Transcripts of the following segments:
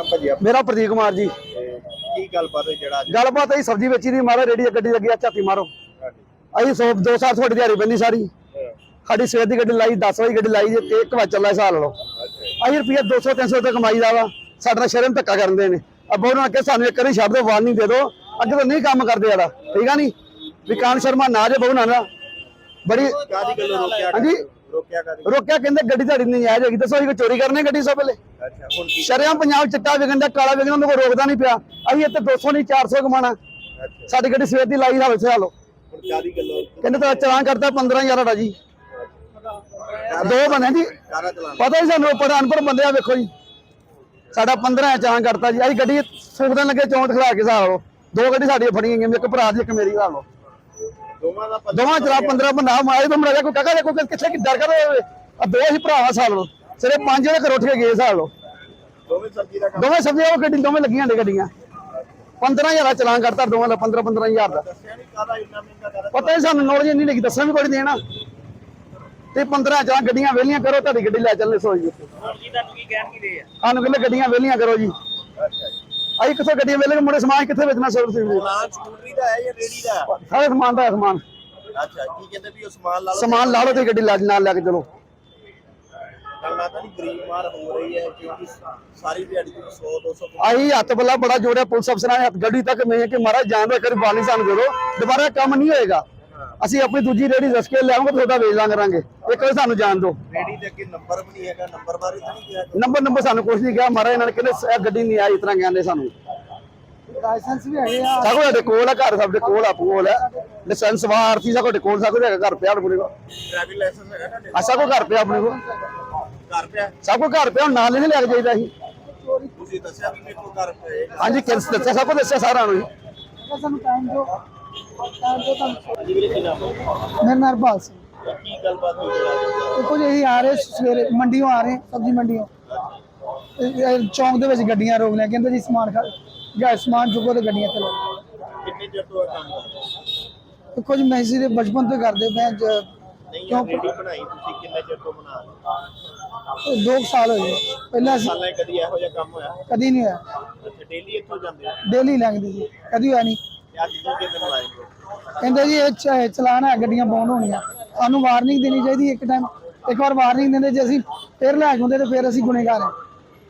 ਨਾਮ ਭਾਜੀ ਆਪ ਮੇਰਾ ਪ੍ਰਦੀਪ ਕੁਮਾਰ ਜੀ। ਕੀ ਗੱਲਬਾਤ ਹੋਈ ਜਿਹੜਾ ਅੱਜ? ਗੱਲਬਾਤ ਹੈ ਸਬਜ਼ੀ ਵੇਚੀ ਦੀ ਮਾਰੋ ਰੇੜੀ ਗੱਡੀ ਲੱਗੀ ਆ ਝਾਤੀ ਮਾਰੋ। ਤੁਹਾਡੀ? ਅਸੀਂ 100 2 ਸਾਲ ਤੁਹਾਡੀ ਦਿਹਾੜੀ ਬੰਦੀ ਸਾਰੀ। ਹਾਂ, ਸਾਡੀ ਸਵੇਰ ਦੀ ਗੱਡੀ ਲਾਈ 10 ਵਜੇ ਗੱਡੀ ਲਾਈ ਜੇ ਤੇ ਇੱਕ ਵਜੇ ਚੱਲਾ ਹਿਸਾਬ ਲਾ ਲਓ। ਅੱਛਾ। ਜੀ। ਅਸੀਂ ਰੁਪਈਆ 200 300 ਤੇ ਕਮਾਈ ਦਾ ਵਾ। ਸਾਡੇ ਸ਼ਰਮ ਧੱਕਾ ਕਰਦੇ ਨੇ। ਅੱਬਾ ਉਹਨਾਂ ਨੇ ਕਿਹਾ ਸਾਨੂੰ ਇੱਕ ਵਾਰੀ ਦਿਓ ਵਾਰਨਿੰਗ ਦੇ ਦਿਓ। ਅੱਗੇ ਤੋਂ ਨਹੀਂ ਕੰਮ ਕਰਦੇ ਆੜਾ ਠੀਕ ਆ ਨਹੀਂ? ਵਿਕਾਨ ਸ਼ਰਮਾ ਨਾ ਜੇ ਬਹੁ ਨਾ ਨਾ ਬੜੀ ਕਾਹਦੀ ਗੱਲੋਂ ਰੋਕਿਆ? ਹਾਂਜੀ। ਰੋਕਿਆ ਕਾਦੀ ਰੋਕਿਆ ਕਹਿੰਦੇ ਗੱਡੀ ਤੁਹਾਡੀ ਨਹੀਂ ਆ ਜਾਏਗੀ ਦੱਸੋ ਅਸੀਂ ਕੋਈ ਚੋਰੀ ਕਰਨੇ ਗੱਡੀ ਸਭ ਵੇਲੇ ਅੱਛਾ ਹੁਣ ਕੀ ਸ਼ਰਿਆਮ ਪੰਜਾਬ ਚਿੱਟਾ ਵਿਕਣ ਦਾ ਕਾਲਾ ਵਿਕਣ ਉਹਨੂੰ ਕੋਈ ਰੋਕਦਾ ਨਹੀਂ ਪਿਆ। ਅਸੀਂ ਇੱਥੇ 200 ਨਹੀਂ 400 ਕਮਾਣਾ ਅੱਛਾ। ਸਾਡੀ ਗੱਡੀ ਸਵੇਰ ਦੀ ਲਾਈ ਦਾ ਵਸੇ ਹਾਲੋ ਹੁਣ ਕਾਦੀ ਗੱਲੋਂ ਕਹਿੰਦੇ ਤਾਂ ਚਲਾਨ ਕਰਤਾ 15000 ਦਾ ਜੀ। ਦੋ ਬਣੇ ਜੀ। ਕਾਰਾ ਚਲਾਣਾ ਪਤਾ ਹੀ ਸਾਨੂੰ ਪੜਾ ਅਨਪੜ ਬੰਦੇ ਆ ਵੇਖੋ ਜੀ। ਸਾਡਾ 15 ਚਲਾਨ ਕਰਤਾ ਜੀ। ਅਸੀਂ ਗੱਡੀ ਸੁਖਦਨ ਲੱਗੇ ਚੌਂਟ ਖੜਾ ਕੇ ਹਿਸਾਬ ਲਓ ਦੋ ਗੱਡੀ ਸਾਡੀਆਂ ਫੜੀਆਂ ਗਈਆਂ ਇੱਕ ਭਰਾ ਦੀ ਇੱਕ ਮੇਰੀ ਹਿਸਾਬ ਲਓ ਦੋਵਾਂ ਦਾ ਦੋਵਾਂ ਚਲਾ 15 ਬੰਦਾ ਮਾਰੇ ਤੋਂ ਮਰਿਆ ਕੋਈ ਕਾਕਾ ਦੇਖੋ ਕਿੱਥੇ ਕਿ ਡਰ ਕਰ ਆ ਦੋ ਹੀ ਭਰਾ ਹਿਸਾਬ ਲਓ ਸਿਰੇ ਪੰਜ ਵਜੇ ਘਰ ਉੱਠ ਕੇ ਗਏ ਹਿਸਾਬ ਲਓ ਦੋਵੇਂ ਸਬਜ਼ੀ ਦਾ ਕੰਮ ਦੋਵੇਂ ਸਬਜ਼ੀਆਂ ਉਹ ਗੱਡੀ ਦੋਵੇਂ ਲੱਗੀਆਂ ਨੇ ਗੱਡੀਆਂ। 15000 ਦਾ ਚਲਾਨ ਕਰਤਾ ਦੋਵਾਂ ਦਾ 15 15000 ਦਾ। ਨਹੀਂ ਪਤਾ ਹੀ ਸਾਨੂੰ ਨੌਲੇਜ ਨਹੀਂ ਲੱਗੀ ਦੱਸਣਾ ਵੀ ਕੋਈ ਦੇਣਾ। ਤੇ 15 ਚਲਾਨ ਗੱਡੀਆਂ ਵੇਲੀਆਂ ਕਰੋ ਤੁਹਾਡੀ ਗੱਡੀ ਲੈ ਚੱਲਨੇ ਸੋਈ ਜੀ ਹੁਣ ਕੀ ਤੁਹਾਨੂੰ ਕੀ ਕਹਿਣ ਕੀ ਦੇ ਆ? ਸਾਨੂੰ ਕਹਿੰਦੇ ਗੱਡੀਆਂ ਵੇਲੀਆਂ ਕਰੋ ਜੀ। ਅੱਛਾ ਜੀ। ਅਸੀਂ ਕਿੱਥੋਂ ਗੱਡੀਆਂ ਵੇਲੇ ਮੁੰਡੇ ਸਮਾਨ ਕਿੱਥੇ ਵੇਚਣਾ ਸੋਰ ਸੀ ਪਲਾਨ ਸਕੂਟਰੀ ਦਾ ਹੈ ਜਾਂ ਰੇੜੀ ਦਾ? ਸਾਰੇ ਸਮਾਨ ਦਾ ਹੈ ਸਮਾਨ। ਅੱਛਾ ਕੀ ਕਹਿੰਦੇ ਵੀ ਉਹ ਸਮਾਨ ਲਾ ਲਓ ਸਮਾਨ ਲਾ ਲਓ ਤੇ ਗੱਡੀ ਲੈ ਨਾਲ ਲੈ ਕੇ ਚਲੋ। ਗੱਲ ਤਾਂ ਨਹੀਂ ਗਰੀਬ ਮਾਰ ਹੋ ਰਹੀ ਹੈ ਕਿਉਂਕਿ ਸਾਰੀ ਦਿਹਾੜੀ ਤੋਂ 100 200 ਆਹੀ ਹੱਥ ਬੱਲਾ ਬੜਾ ਜੋੜਿਆ ਪੁਲਿਸ ਅਫਸਰਾਂ ਨੇ ਹੱਥ ਗੱਡੀ ਤੱਕ ਮੈਂ ਕਿ ਮਹਾਰਾਜ ਜਾਨ ਦਾ ਕਰੀ ਬਾਲੀ ਸਾਨੂੰ ਦੇ ਦਿਓ। ਦੁਬਾਰਾ ਕੰਮ ਨਹੀਂ ਹੋਏਗਾ। ਅਸੀਂ ਆਪਣੀ ਦੂਜੀ ਰੇੜੀ ਰਸ ਕੇ ਲਿਆਵਾਂਗੇ ਤੁਹਾਡਾ ਵੇਚ ਲਾਂਗੇ ਕਰਾਂਗੇ ਇੱਕ ਵਾਰ ਸਾਨੂੰ ਜਾਣ ਦਿਓ। ਰੇੜੀ ਦੇ ਅੱਗੇ ਨੰਬਰ ਵੀ ਨਹੀਂ ਹੈਗਾ ਨੰਬਰ ਬਾਰੇ ਤਾਂ ਨਹੀਂ ਕਿਹਾ। ਨੰਬਰ ਨੰਬਰ ਸਾਨੂੰ ਕੁਝ ਨਹੀਂ ਕਿਹਾ ਮਹਾਰਾਜ ਇਹਨਾਂ ਨੇ ਕਹਿੰਦੇ ਇਹ ਗੱਡੀ ਨਹੀਂ ਆਈ ਇਸ ਤਰ੍ਹਾਂ ਕਹਿੰਦੇ ਸਾਨੂੰ। ਲਾਇਸੈਂਸ ਵੀ ਹੈਗੇ ਆ। ਸਭ ਸਾਡੇ ਕੋਲ ਆ ਘਰ ਸਭ ਦੇ ਕੋਲ ਆ ਕੋਲ ਹੈ ਲਾਇਸੈਂਸ ਵਾ ਆਰਤੀ ਸਭ ਦੇ ਕੋਲ ਸਭ ਕੁਝ ਹੈਗਾ ਘਰ ਪਿਆ ਆਪਣੇ ਕੋਲ। ਡਰਾਈਵਿੰਗ ਲਾਇਸੈਂਸ ਹੈਗਾ ਤੁਹਾਡੇ ਆ ਸਭ ਕੁਝ ਘਰ ਪਿਆ ਆਪਣੇ ਕੋਲ। ਘਰ ਪਿਆ? ਸਭ ਕੁਝ ਘਰ ਪਿਆ ਹੁਣ ਨਾਲ ਨਹੀਂ ਲੈ ਕੇ ਜਾਈਦਾ ਸੀ। ਤੁਸੀਂ ਦੱਸਿਆ ਵੀ ਮੇਰੇ ਕੋਲ ਘਰ ਪਿਆ ਹੈ ਹਾਂਜੀ ਕਿਸ ਦੱਸਿਆ? ਸਭ ਕੁਝ ਦੱਸਿਆ ਸਾਰਾ ਨੂੰ ਜੀ। ਸਾਨੂੰ ਟਾਈਮ ਦਿਓ। ਟਾਈਮ ਦਿਓ ਤੁਹਾਨੂੰ। ਹਾਂਜੀ ਵੀਰੇ ਕੀ ਨਾਮ ਹੈ? ਮੇਰਾ ਨਾਮ ਹਰਪਾਲ ਸਿੰਘ। ਕੀ ਗੱਲਬਾਤ ਹੋਈ ਜਿਹੜਾ ਦੇਖੋ ਜੀ ਅਸੀਂ ਆ ਰਹੇ ਸਵੇਰੇ ਮੰਡੀੋਂ ਆ ਰਹੇ ਸਬਜ਼ੀ ਮੰਡੀੋਂ ਇਹ- ਇਹ ਚੌਂਕ ਦੇ ਵਿੱਚ ਗੱਡੀਆਂ ਰੋਕ ਲਿਆ। ਕਹਿੰਦੇ ਜੀ ਸਮਾਨ ਖਾ ਜਾਂ ਸਮਾਨ ਚੁੱਕੋ ਤੇ ਗੱਡੀਆਂ ਚਲੋ ਕਿੰਨੇ ਚਿਰ ਤੋਂ ਇਹ ਕੰਮ ਕਰ ਰਹੇ ਹੋ? ਦੇਖੋ ਜੀ ਮੈਂ ਇਸੇ ਦੇ ਬਚਪਨ ਤੋਂ ਹੀ ਕਰਦੇ ਮੈਂ ਨਹੀਂ ਇਹ ਰੇੜੀ ਬਣਾਈ ਤੁਸੀਂ? ਕਿੰਨੇ ਚਿਰ ਤੋਂ ਬਣਾ ਰਹੇ ਹੋ? ਦੋ ਕੁ ਸਾਲ ਹੋਏ ਪਹਿਲਾਂ ਅਸੀਂ ਸਾਲਾਂ 'ਚ ਕਦੀ ਇਹੋ ਜਿਹਾ ਕੰਮ ਹੋਇਆ? ਕਦੀ ਨਹੀਂ ਹੋਇਆ। ਅੱਛਾ ਡੇਲੀ ਇੱਥੋਂ ਜਾਂਦੇ ਹੋ? ਡੇਲੀ ਲੰਘਦੀ ਜੀ ਕਦੀ ਹੋਇਆ ਨਹੀਂ। ਤੇ ਅੱਜ ਦੂਜੇ ਦਿਨ ਲਾਏਗੇ ਕਹਿੰਦੇ ਜੀ ਇਹ ਚ- ਚਲਾਨ ਹੈ ਗੱਡੀਆਂ ਬੌਂਡ ਹੋਣੀਆਂ। ਸਾਨੂੰ ਵਾਰਨਿੰਗ ਦੇਣੀ ਚਾਹੀਦੀ ਇੱਕ ਟਾਈਮ ਇੱਕ ਵਾਰ ਵਾਰਨਿੰਗ ਦਿੰਦੇ ਜੇ ਅਸੀਂ ਫਿਰ ਲੈ ਤੇ ਫਿਰ ਅਸੀਂ ਗੁਨੇਗਾਰ ਹਾਂ।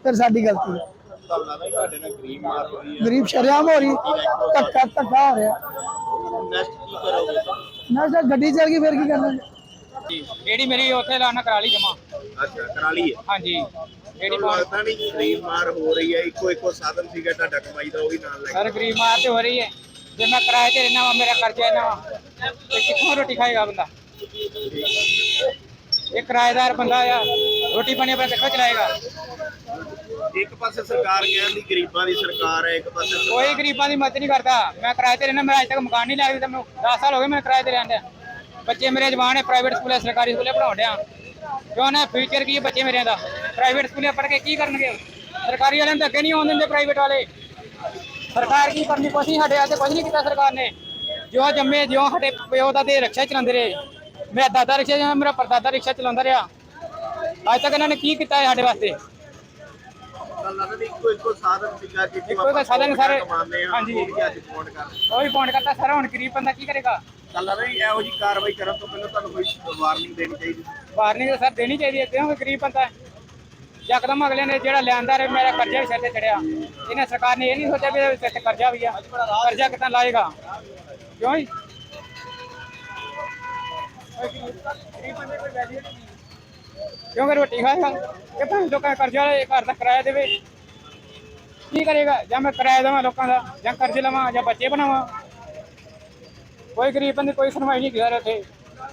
ਫਿਰ ਸਾਡੀ ਗਲਤੀ ਹੈ। ਤੁਹਾਨੂੰ ਲੱਗਦਾ ਵੀ ਤੁਹਾਡੇ ਨਾਲ ਗਰੀਬ ਮਾਰ ਹੋ ਰਹੀ ਹੈ। ਗਰੀਬ ਸ਼ਰਿਆਮ ਹੋ ਰਹੀ ਧੱਕਾ ਧੱਕਾ ਹੋ ਰਿਹਾ। ਨੈਕਸਟ ਕੀ ਕਰੋਗੇ? ਨਾ ਜੇ ਗੱਡੀ ਚੱਲ ਗਈ ਫਿਰ ਕੀ ਕਰਨਾ? ਜਿਹੜੀ ਮੇਰੀ ਉੱਥੇ ਲਾਣਾ ਕਰਾ ਲਈ ਜਮਾ। ਅੱਛਾ ਕਰਾ ਲਈਏ ਹਾਂਜੀ। ਜਿਹੜੀ ਤੁਹਾਨੂੰ ਲੱਗਦਾ ਨਹੀਂ ਗਰੀਬ ਮਾਰ ਹੋ ਰਹੀ ਹੈ ਇੱਕੋ ਇੱਕੋ ਸਾਧਨ ਸੀਗਾ ਤੁਹਾਡਾ ਕਮਾਈ ਦਾ ਉਹ ਵੀ ਨਾਲ ਲੈ ਸਰ ਗਰੀਬ ਮਾਰ ਤੇ ਹੋ ਰਹੀ ਹੈ। ਜੇ ਮੈਂ ਕਿਰਾਏ ਤੇ ਰਹਿਣਾ ਵਾ ਮੇਰਾ ਖਰਚਾ ਇੰਨਾ ਵਾ ਤੇ ਕਿੱਥੋਂ ਰੋਟੀ ਖਾਏਗਾ ਬੰਦਾ? ਇਹ ਕਿਰਾਏਦਾਰ ਬੰਦਾ ਆ ਰੋਟੀ ਪਾਣੀ ਆਪਣਾ ਕਿੱਥੋਂ ਚਲਾਏਗਾ? ਇੱਕ ਪਾਸੇ ਸਰਕਾਰ ਕਹਿੰਦੀ ਗਰੀਬਾਂ ਦੀ ਸਰਕਾਰ ਹੈ ਇੱਕ ਪਾਸੇ ਸਰਕਾਰ- ਕੋਈ ਗਰੀਬਾਂ ਦੀ ਮਦਦ ਨਹੀਂ ਕਰਦਾ। ਮੈਂ ਕਿਰਾਏ ਤੇ ਰਹਿਣਾ ਮੇਰਾ ਅਜੇ ਤੱਕ ਮਕਾਨ ਨਹੀਂ ਲਿਆ ਤਾਂ ਮੈਂ 10 ਸਾਲ ਹੋ ਗਏ ਮੈਂ ਕਿਰਾਏ ਤੇ ਰਹਿੰਦਾ ਬੱਚੇ ਮੇਰੇ ਜਵਾਨ ਹੈ ਪ੍ਰਾਈਵੇਟ ਸਕੂਲੇ ਸਰਕਾਰੀ ਸਕੂਲੇ ਪੜਾਉਣ ਕਿਉਂ ਨਾ ਫਿਊਚਰ ਕੀ ਬੱਚੇ ਮੇਰੇ ਦਾ? ਪ੍ਰਾਈਵੇਟ ਸਕੂਲੇ ਪੜ੍ਹ ਕੇ ਕੀ ਕਰਨਗੇ? ਸਰਕਾਰੀ ਵਾਲਿਆਂ ਨੂੰ ਤਾਂ ਅੱਗੇ ਨਹੀਂ ਆਉਣ ਦਿੰਦੇ ਪ੍ਰਾਈਵੇਟ ਵਾਲੇ। ਸਰਕਾਰ ਕੀ ਕਰਨੀ ਕੁਛ ਨਹੀਂ ਸਾਡੇ ਵਾਸਤੇ ਕੁਛ ਨਹੀਂ ਕੀਤਾ ਸਰਕਾਰ ਨੇ। ਜੋ ਜੰਮੇ, ਜਿਉਂ ਸਾਡੇ ਪਿਓ ਦਾ ਤੇ ਰਿਕਸ਼ਾ ਚਲਾਉਂਦੇ ਰਹੇ। ਮੇਰਾ ਦਾਦਾ ਰਿਕਸ਼ਾ ਚਲਾਉਂਦਾ ਮੇਰਾ ਪਰਦਾਦਾ ਰਿਕਸ਼ਾ ਚਲਾਉਂਦਾ ਰਿਹਾ। ਅੱਜ ਤੱਕ ਇਹਨਾਂ ਨੇ ਕੀ ਕੀਤਾ ਹੈ ਸਾਡੇ ਵਾਸਤੇ? ਇੱਕੋ ਇੱਕੋ ਸਾਧਨ ਸਾਰੇ- ਹਾਂਜੀ। ਉਹ ਪੌਂਡ ਕਰ ਸਾਰਾ ਹੁਣ ਗਰੀਬ ਬੰਦਾ ਕੀ ਕਰੇਗਾ? ਤੁਹਾਨੂੰ ਲੱਗਦਾ ਨਹੀਂ ਇਹੋ ਜੀ ਕਾਰਵਾਈ ਕਰਨ ਤੋਂ ਪਹਿਲਾਂ ਤੁਹਾਨੂੰ ਕੋਈ ਵਾਰਨਿੰਗ ਦੇਣੀ ਚਾਹੀਦੀ? ਵਾਰਨਿੰਗ ਤਾਂ ਸਰ ਦੇਣੀ ਚਾਹੀਦੀ ਹੈ ਕਿਉਂਕਿ ਗਰੀਬ ਬੰਦਾ ਹੈ। ਯਕਦਮ ਅਗਲੇ ਨੇ ਜਿਹੜਾ ਲਿਆਂਦਾ ਮੇਰਾ ਕਰਜ਼ਾ ਵੀ ਸਿਰ ਤੇ ਚੜਿਆ। ਇਹਨੇ ਸਰਕਾਰ ਨੇ ਇਹ ਨਹੀਂ ਸੋਚਿਆ ਵੀ ਇਹਦੇ ਸਿਰ ਤੇ ਕਰਜ਼ਾ ਵੀ ਆ। ਕਰਜ਼ਾ ਕਿੱਦਾਂ ਲਾਏਗਾ? ਕਿਉਂ ਜੀ? ਕਿਉਂਕਿ ਰੋਟੀ ਖਾਏਗਾ? ਕਿ ਲੋਕਾਂ ਦਾ ਕਰਜ਼ਾ ਵਾਲੇ ਘਰ ਦਾ ਕਿਰਾਇਆ ਦੇਵੇ। ਕੀ ਕਰੇਗਾ? ਜਾਂ ਮੈਂ ਕਿਰਾਇਆ ਦੇਵਾਂ ਲੋਕਾਂ ਦਾ, ਜਾਂ ਕਰਜ਼ੇ ਲਵਾਂ, ਜਾਂ ਬੱਚੇ ਬਣਾਵਾਂ? ਕੋਈ ਗਰੀਬ ਬੰਦੇ ਕੋਈ ਸੁਣਵਾਈ ਨਹੀਂ ਕਰ ਇੱਥੇ।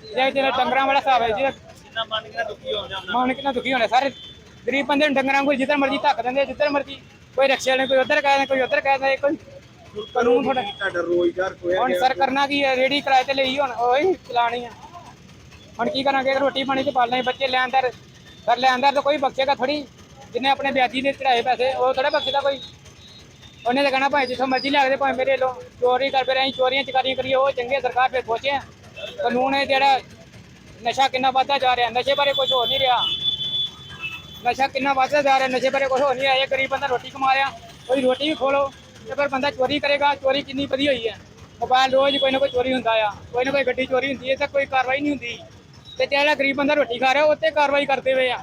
ਜੇ ਜਿਹੜਾ ਡੰਗਰਾਂ ਵਾਲਾ ਹਿਸਾਬ ਹੈ ਜਿਹੜਾ ਜਿੰਨਾ ਮੰਨ ਕੇ ਦੁਖੀ ਹੋ ਜਾਂਦਾ। ਮਾਂ ਕਿੰਨਾ ਦੁਖੀ ਹੋਣੇ ਸਾਰੇ ਗਰੀਬ ਬੰਦੇ ਨੂੰ ਡੰਗਰਾਂ ਕੋਈ ਜਿੱਧਰ ਮਰਜ਼ੀ ਧੱਕ ਦਿੰਦੇ ਜਿੱਧਰ ਮਰਜ਼ੀ। ਕੋਈ ਰਿਕਸ਼ੇ ਵਾਲੇ ਕੋਈ ਉੱਧਰ ਕਹਿ ਦਿੰਦਾ ਕੋਈ ਉੱਧਰ ਕਹਿ ਦਿੰਦਾ ਇਹ ਕੋਈ ਕਾਨੂੰਨ ਥੋੜਾ ਤੁਹਾਡਾ ਰੋਜ਼ਗਾਰ ਖੋਇਆ ਹੁਣ ਸਰ ਕਰਨਾ ਕੀ ਹੈ ਰੇੜੀ ਕਿਰਾਏ ਤੇ ਲਈ ਹੁਣ ਉਹੀ ਚਲਾਣੀ ਆ। ਹੁਣ ਕੀ ਕਰਾਂਗੇ ਰੋਟੀ ਪਾਣੀ ਤੇ ਪਾਲਣਾ ਬੱਚੇ ਲੈਂਦਰ ਸਰ ਲੈਂਦਰ ਤਾਂ ਕੋਈ ਬਖਸ਼ੇਗਾ ਥੋੜੀ ਜਿੰਨੇ ਆਪਣੇ ਵਿਆਜੀ ਨੇ ਚੜਾਏ ਪੈਸੇ ਉਹ ਥੋੜਾ ਬਖਸ਼ਦਾ ਕੋਈ। ਉਹਨੇ ਤਾਂ ਕਹਿਣਾ ਭਾਵੇਂ ਜਿੱਥੋਂ ਮਰਜ਼ੀ ਲੱਗਦੇ ਭਾਵੇਂ ਮੇਰੇ ਲੋ ਚੋਰੀ ਕਰ ਫਿਰ ਅਸੀਂ ਚੋਰੀਆਂ ਚਕਾਰੀਆਂ ਕਰੀਏ ਉਹ ਚੰਗੇ ਸਰਕਾਰ ਫਿਰ ਸੋਚੇ ਕਾਨੂੰਨ ਹੈ ਜਿਹੜਾ ਨਸ਼ਾ ਕਿੰਨਾ ਵੱਧਦਾ ਜਾ ਰਿਹਾ ਨਸ਼ੇ ਬਾਰੇ ਕੁਝ ਹੋ ਨਹੀਂ ਰਿਹਾ। ਨਸ਼ਾ ਕਿੰਨਾ ਵੱਧਦਾ ਜਾ ਰਿਹਾ ਨਸ਼ੇ ਬਾਰੇ ਕੁਝ ਹੋ ਨਹੀਂ ਆਇਆ ਗਰੀਬ ਬੰਦਾ ਰੋਟੀ ਕਮਾ ਰਿਹਾ ਕੋਈ ਰੋਟੀ ਵੀ ਖੋਲੋ ਤੇ ਫਿਰ ਬੰਦਾ ਚੋਰੀ ਕਰੇਗਾ ਚੋਰੀ ਕਿੰਨੀ ਵਧੀ ਹੋਈ ਹੈ। ਮੋਬਾਈਲ ਰੋਜ਼ ਕੋਈ ਨਾ ਕੋਈ ਚੋਰੀ ਹੁੰਦਾ ਆ ਕੋਈ ਨਾ ਕੋਈ ਗੱਡੀ ਚੋਰੀ ਹੁੰਦੀ ਹੈ ਤਾਂ ਕੋਈ ਕਾਰਵਾਈ ਨਹੀਂ ਹੁੰਦੀ। ਤੇ ਜਿਹੜਾ ਗਰੀਬ ਬੰਦਾ ਰੋਟੀ ਖਾ ਰਿਹਾ ਉਹ ਤੇ ਕਾਰਵਾਈ ਕਰਦੇ ਹੋਏ ਆ।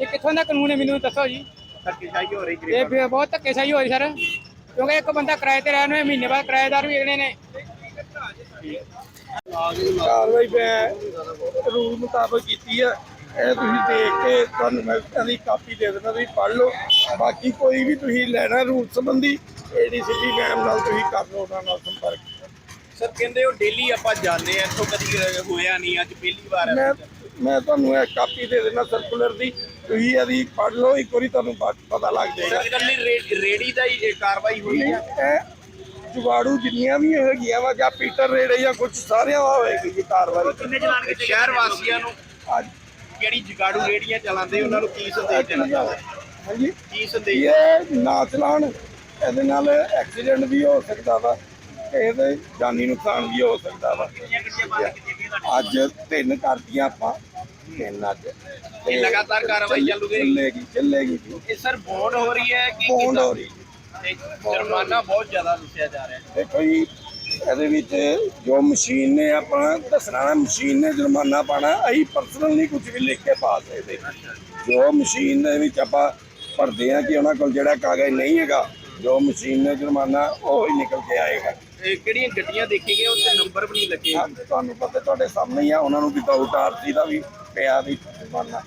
ਇਹ ਕਿੱਥੋਂ ਦਾ ਕਾਨੂੰਨ ਹੈ ਮੈਨੂੰ ਦੱਸੋ ਜੀ। ਧੱਕੇਸ਼ਾਹੀ ਹੋ ਰਹੀ ਇਹ ਗਰੀਬਾਂ ਵੀ ਬਹੁਤ ਧੱਕੇਸ਼ਾਹੀ ਹੋਈ ਸਰ। ਕਿਉਂਕਿ ਇੱਕ ਬੰਦਾ ਕਿਰਾਏ ਤੇ ਰਹਿਣ ਨੂੰ ਮਹੀਨੇ ਬਾਅਦ ਕਿਰਾਏਦਾਰ ਵੀ ਅਗਲੇ ਨੇ। ਕਾਰਵਾਈ ਮੈਂ ਰੂਲ ਮੁਤਾਬਕ ਕੀਤੀ ਹੈ ਇਹ ਤੁਸੀਂ ਦੇਖ ਕੇ ਤੁਹਾਨੂੰ ਮੈਂ ਇਹਦੀ ਕਾਪੀ ਦੇ ਦੇਣਾ ਤੁਸੀਂ ਪੜ੍ਹ ਲਓ। ਬਾਕੀ ਕੋਈ ਵੀ ਤੁਸੀਂ ਲੈਣਾ ਰੂਲ ਸੰਬੰਧੀ ਏਡੀਸੀਪੀ ਮੈਮ ਨਾਲ ਤੁਸੀਂ ਕਰ ਲਓ ਉਹਨਾਂ ਨਾਲ ਸੰਪਰਕ। ਸਰ ਕਹਿੰਦੇ ਉਹ ਡੇਲੀ ਆਪਾਂ ਜਾਂਦੇ ਆ ਇੱਥੋਂ ਕਦੀ ਹੋਇਆ ਨਹੀਂ ਅੱਜ ਪਹਿਲੀ ਵਾਰ ਹੈ ਮੈਂ ਤੁਹਾਨੂੰ ਇਹ ਕਾਪੀ ਦੇ ਦੇਣਾ ਸਰਕੂਲਰ ਦੀ। ਤੁਸੀਂ ਇਹਦੀ ਪੜ੍ਹ ਲਓ ਇੱਕ ਵਾਰੀ ਤੁਹਾਨੂੰ ਬਾਅਦ ਪਤਾ ਲੱਗ ਜਾਏਗਾ। ਸਰ ਇਕੱਲੀ ਰੇ- ਰੇੜੀ ਦਾ ਹੀ ਇਹ ਕਾਰਵਾਈ ਹੋਈ ਹੈ ਇਹ ਜੁਗਾੜੂ ਜਿੰਨੀਆਂ ਵੀ ਹੈਗੀਆਂ ਵਾ ਜਾਂ ਪੀਟਰ ਰੇੜੇ ਜਾਂ ਕੁਝ ਸਾਰਿਆਂ ਦਾ ਹੋਏਗੀ ਜੀ ਕਾਰਵਾਈ। ਸ਼ਹਿਰ ਵਾਸੀਆਂ ਨੂੰ ਅੱਜ। ਜਿਹੜੀ ਜਗਾੜੂ ਰੇੜੀਆਂ ਚਲਾਉਂਦੇ ਉਹਨਾਂ ਨੂੰ ਕੀ ਸੰਦੇਸ਼ ਦੇਣਾ ਚਾਹੁੰਦੇ ਹਾਂਜੀ। ਕੀ ਸੰਦੇਸ਼? ਇਹ ਨਾ ਚਲਾਉਣ ਇਹਦੇ ਨਾਲ ਐਕਸੀਡੈਂਟ ਵੀ ਹੋ ਸਕਦਾ ਵਾ ਕਿਸੇ ਦੇ ਜਾਨੀ ਨੁਕਸਾਨ ਵੀ ਹੋ ਸਕਦਾ ਵਾ। ਅੱਜ ਤਿੰਨ ਕਰਤੀਆਂ ਆਪਾਂ ਤਿੰਨ ਅੱਜ ਇਹ ਲਗਾਤਾਰ ਕਾਰਵਾਈ ਚੱਲੂਗੀ? ਚੱਲੇਗੀ ਚੱਲੇਗੀ ਜੀ। ਇਹ ਸਰ ਬੌਂਡ ਹੋ ਰਹੀ ਹੈ ਕਿ ਬੌਂਡ? ਹੋ ਰਹੀ ਤੇ ਜੁਰਮਾਨਾ ਬਹੁਤ ਜ਼ਿਆਦਾ ਦੱਸਿਆ ਜਾ ਰਿਹਾ ਹੈ। ਦੇਖੋ ਜੀ ਇਹਦੇ ਵਿੱਚ ਜੋ ਮਸ਼ੀਨ ਨੇ ਆਪਣਾ ਦੱਸਣਾ ਮਸ਼ੀਨ ਨੇ ਜੁਰਮਾਨਾ ਪਾਣਾ ਅਸੀਂ ਪਰਸਨਲ ਨਹੀਂ ਕੁਝ ਵੀ ਲਿਖ ਕੇ ਪਾ ਸਕਦੇ। ਜੋ ਮਸ਼ੀਨ ਦੇ ਵਿੱਚ ਆਪਾਂ ਭਰਦੇ ਆ ਕਿ ਉਹਨਾਂ ਕੋਲ ਜਿਹੜਾ ਕਾਗਜ਼ ਨਹੀਂ ਹੈਗਾ ਜੋ ਮਸ਼ੀਨ ਨੇ ਜੁਰਮਾਨਾ ਉਹ ਹੀ ਨਿਕਲ ਕੇ ਆਏਗਾ। ਇਹ ਕਿਹੜੀਆਂ ਗੱਡੀਆਂ ਦੇਖੀ ਗਈਆਂ ਉੱਤੇ ਨੰਬਰ ਵੀ ਨਹੀਂ ਲੱਗੇ। ਹਾਂ, ਤੁਹਾਨੂੰ ਪਤਾ ਤੁਹਾਡੇ ਸਾਹਮਣੇ ਹੀ ਆ ਉਹਨਾਂ ਨੂੰ ਵਿਦਆਊਟ ਆਰਸੀ ਦਾ ਵੀ ਪਿਆ ਵੀ ਜੁਰਮਾਨਾ।